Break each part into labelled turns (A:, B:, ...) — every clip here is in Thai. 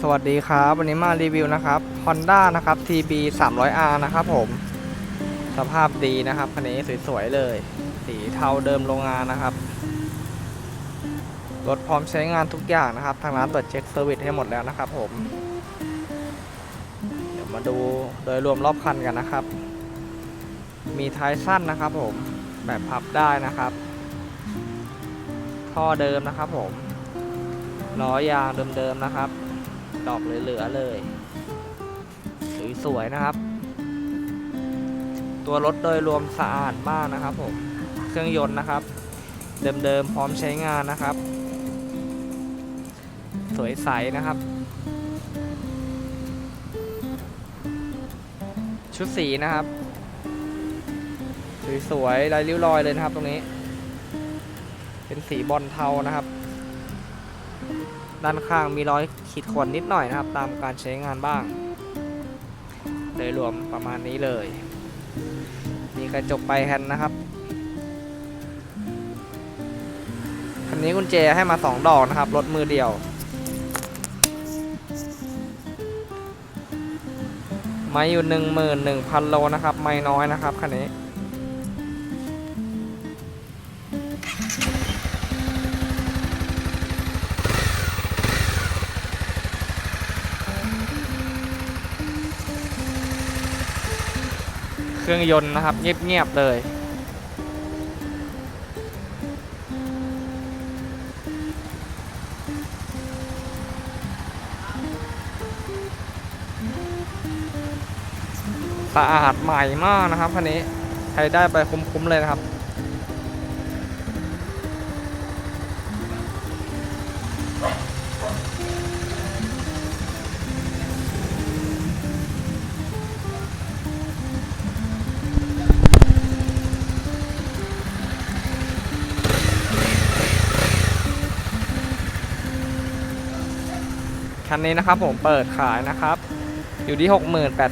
A: สวัสดีครับ วันนี้มารีวิวนะครับ Honda นะครับ TB 300R นะครับผม สภาพดีนะครับคันนี้สวยๆเลย สีเทาเดิมโรงงานนะครับ รถพร้อมใช้งานทุกอย่างนะครับ ทางร้านตรวจเช็คเซอร์วิสให้หมดแล้วนะครับผม เดี๋ยวมาดูโดยรวมรอบคันกันนะครับ มีท้ายสั้นนะครับผม แบบพับได้นะครับ ท่อเดิมนะครับผม ล้อยางเดิมๆนะครับ ดอกเหลือๆเลยสวยๆนะครับ ตัวรถโดยรวมสะอาดมากนะครับผมเครื่องยนต์นะครับ เดิมๆพร้อมใช้งานนะครับ สวยใสนะครับ ชุดสีนะครับสวยๆลายริ้วรอยเลยนะครับตรงนี้ เป็นสีบอลเทานะครับ ด้านข้างมีรอยขีดข่วนนิดหน่อยนะครับ ตามการใช้งานบ้าง โดยรวมประมาณนี้เลย มีกระจกไปแฮนนะครับคันนี้กุญแจให้มา 2 ดอกนะครับรถมือเดียว ไม่อยู่ 11,000 โลนะครับ ไม่น้อยนะครับคันนี้ เครื่องยนต์นะครับ เงียบ ๆ เลยสะอาดใหม่มากนะครับคันนี้ ใครได้ไปคุ้ม ๆ เลยนะครับ คันนี้นะครับผมเปิดขายนะครับ อยู่ที่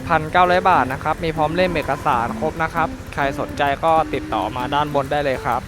A: 68,900 บาทนะครับ มีพร้อมเล่มเอกสารครบนะครับ ใครสนใจก็ติดต่อมาด้านบนได้เลยครับ